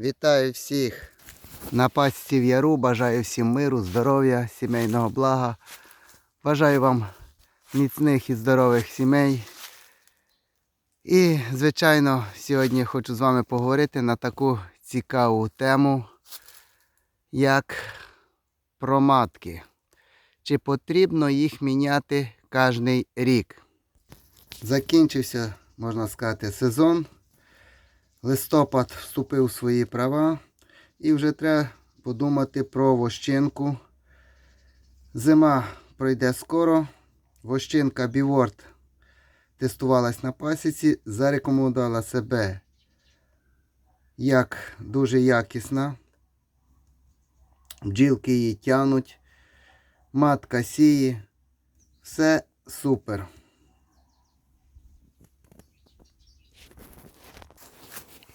Вітаю всіх на пасіці в яру. Бажаю всім миру, здоров'я, сімейного блага. Бажаю вам міцних і здорових сімей. І, звичайно, сьогодні хочу з вами поговорити на таку цікаву тему, як про матки. Чи потрібно їх міняти кожний рік? Закінчився, можна сказати, сезон. Листопад вступив в свої права і вже треба подумати про вощинку. Зима пройде скоро. Вощинка Біворд тестувалась на пасіці, зарекомендувала себе як дуже якісна. Бджілки її тянуть, матка сіє. Все супер.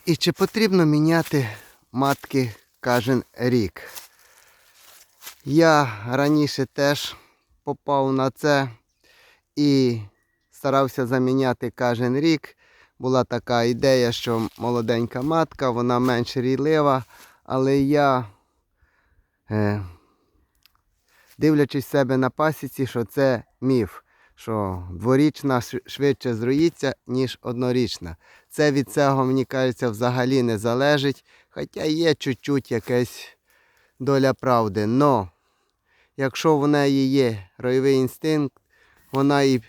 І чи потрібно міняти матки кожен рік? Я раніше теж попав на це і старався заміняти кожен рік. Була така ідея, що молоденька матка, вона менш рійлива, але я, е, дивлячись себе на пасіці, що це міф, що дворічна швидше зруїться, ніж однорічна. Це від цього, мені кажеться, взагалі не залежить, хоча є чуть-чуть якась доля правди. Но якщо в неї є ройовий інстинкт, вона і,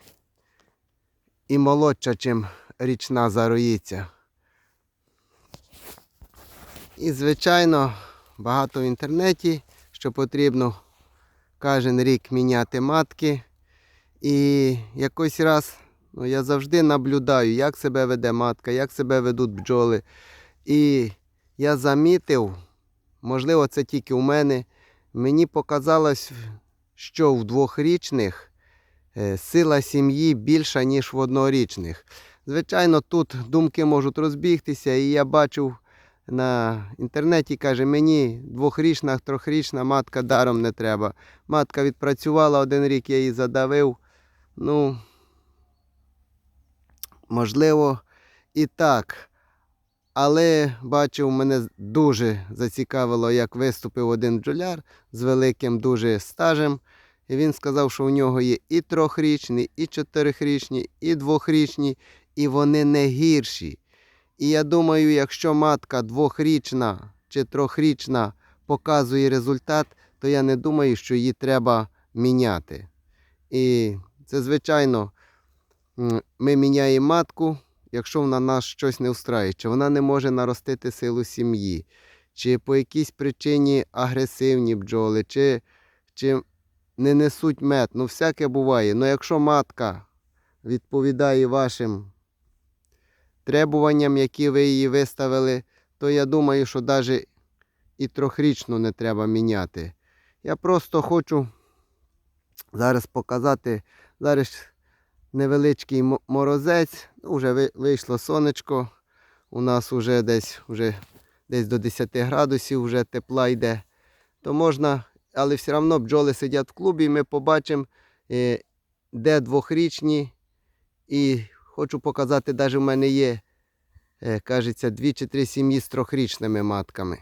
і молодша, чим річна зароїться. І, звичайно, багато в інтернеті, що потрібно кожен рік міняти матки. І якось раз ну, я завжди наблюдаю, як себе веде матка, як себе ведуть бджоли. І я замітив, можливо, це тільки у мене. Мені показалось, що в двохрічних е, сила сім'ї більша, ніж в однорічних. Звичайно, тут думки можуть розбігтися, і я бачив на інтернеті, каже, мені двохрічна, трьохрічна матка даром не треба. Матка відпрацювала один рік, я її задавив. Ну, можливо, і так. Але бачив, мене дуже зацікавило, як виступив один бджоляр з великим дуже стажем. І він сказав, що у нього є і трьохрічні, і чотирихрічні, і двохрічні, і вони не гірші. І я думаю, якщо матка двохрічна чи трьохрічна показує результат, то я не думаю, що її треба міняти. І це, звичайно, ми міняємо матку, якщо вона нас щось не встрає, чи вона не може наростити силу сім'ї, чи по якійсь причині агресивні бджоли, чи, чи не несуть мед. Ну, всяке буває. Ну, якщо матка відповідає вашим требуванням, які ви її виставили, то я думаю, що навіть і трьохрічну не треба міняти. Я просто хочу зараз показати, зараз невеличкий морозець, вже вийшло сонечко. У нас вже десь, вже десь до 10 градусів вже тепла йде. То можна, але все одно бджоли сидять в клубі, ми побачимо, е, де двохрічні. І хочу показати, навіть в мене є, е, кажеться, дві чи три сім'ї з трьохрічними матками.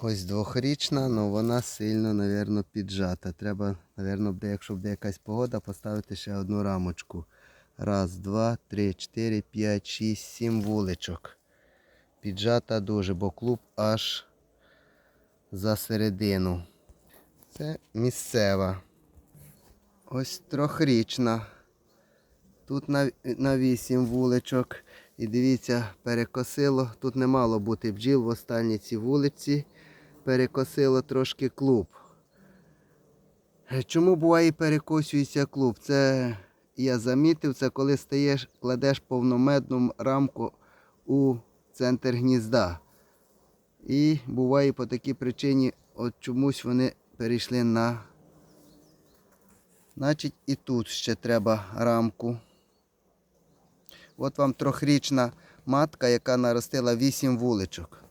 Ось двохрічна, але вона сильно, мабуть, піджата. Треба, мабуть, якщо буде якась погода, поставити ще одну рамочку. Раз, два, три, чотири, п'ять, шість, сім вуличок. Піджата дуже, бо клуб аж за середину. Це місцева. Ось трьохрічна. Тут на, на 8 вуличок. І дивіться, перекосило. Тут не мало бути бджіл в останній цій вулиці. Перекосило трошки клуб. Чому буває перекосюється клуб? Це я замітив, це коли стаєш, кладеш повномедну рамку у центр гнізда. І буває по такій причині, от чомусь вони перейшли на. Значить, і тут ще треба рамку. От вам трьохрічна матка, яка наростила 8 вуличок.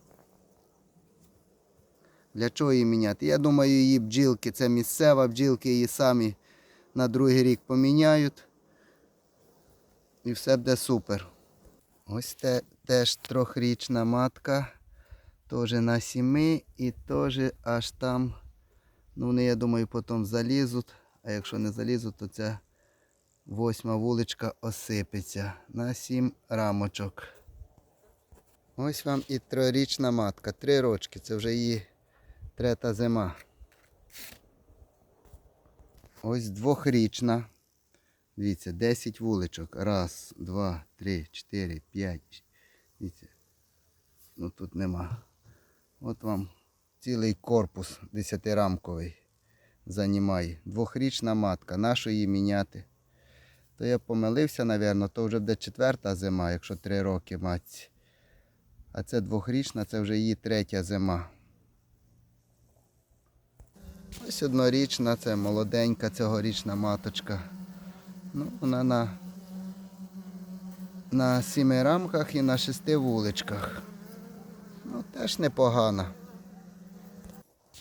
Для чого її міняти? Я думаю, її бджілки, це місцева, бджілки її самі на другий рік поміняють. І все буде супер. Ось те, теж трьохрічна матка. теж на 7 і теж аж там. Ну, вони, я думаю, потім залізуть. А якщо не залізуть, то ця восьма вуличка осипеться на 7 рамочок. Ось вам і трирічна матка. Три рочки. Це вже її третя зима. Ось двохрічна. Дивіться, 10 вуличок. Раз, два, три, чотири, п'ять. Дивіться. Ну тут нема. От вам цілий корпус десятирамковий займає. Двохрічна матка. Нащо її міняти? То я помилився, напевно, то вже буде четверта зима, якщо три роки матці. А це двохрічна, це вже її третя зима. Ось однорічна, це молоденька цьогорічна маточка. Ну, вона на, на сіми рамках і на шести вуличках. Ну, теж непогана.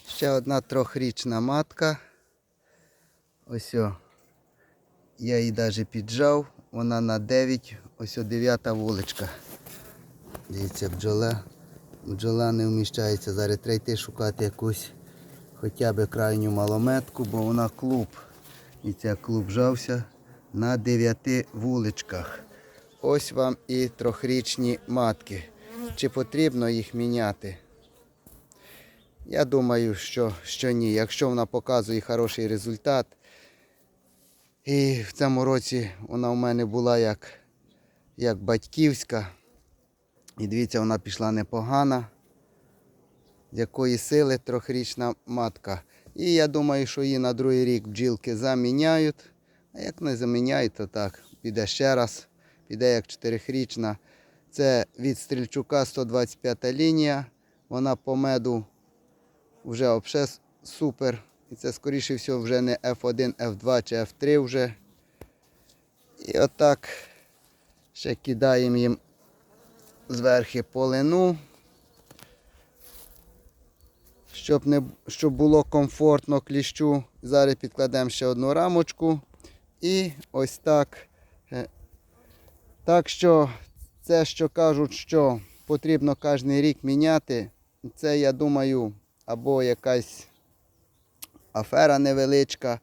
Ще одна трьохрічна матка. Ось о. Я її навіть піджав. Вона на 9, ось о 9 вуличка. Дивіться, бджола. Бджола не вміщається. Зараз треба йти шукати якусь хоча б крайню малометку, бо вона клуб. І ця клуб жався на 9 вуличках. Ось вам і трьохрічні матки. Чи потрібно їх міняти? Я думаю, що, що ні. Якщо вона показує хороший результат. І в цьому році вона у мене була як, як батьківська. І дивіться, вона пішла непогана. Якої сили трьохрічна матка. І я думаю, що її на другий рік бджілки заміняють. А як не заміняють, то так, піде ще раз, піде як чотирихрічна. Це від Стрільчука 125 лінія. Вона по меду вже взагалі супер. І це, скоріше всього, вже не F1, F2 чи F3 вже. І отак ще кидаємо їм зверхи полину. Щоб, не, щоб було комфортно кліщу. Зараз підкладемо ще одну рамочку. І ось так. Е, Так що це, що кажуть, що потрібно кожен рік міняти, це, я думаю, або якась афера невеличка.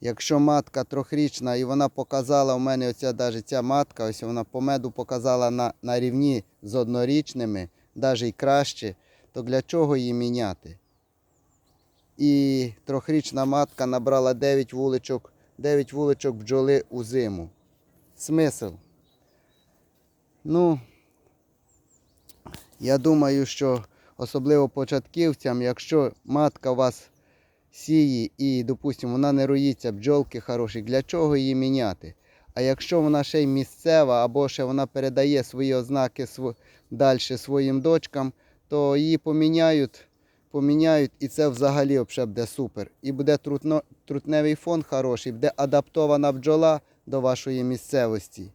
Якщо матка трьохрічна і вона показала, у мене оця навіть ця матка, ось вона по меду показала на, на рівні з однорічними, навіть і краще, то для чого її міняти? І трьохрічна матка набрала 9 вуличок, 9 вуличок бджоли у зиму. Смисл? Ну, я думаю, що особливо початківцям, якщо матка у вас сіє і, допустимо, вона не роїться, бджолки хороші, для чого її міняти? А якщо вона ще й місцева, або ще вона передає свої ознаки далі своїм дочкам, то її поміняють, поміняють і це взагалі буде супер. І буде трутно... трутневий фон хороший, буде адаптована бджола до вашої місцевості.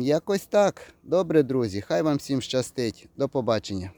Якось так. Добре, друзі. Хай вам всім щастить. До побачення.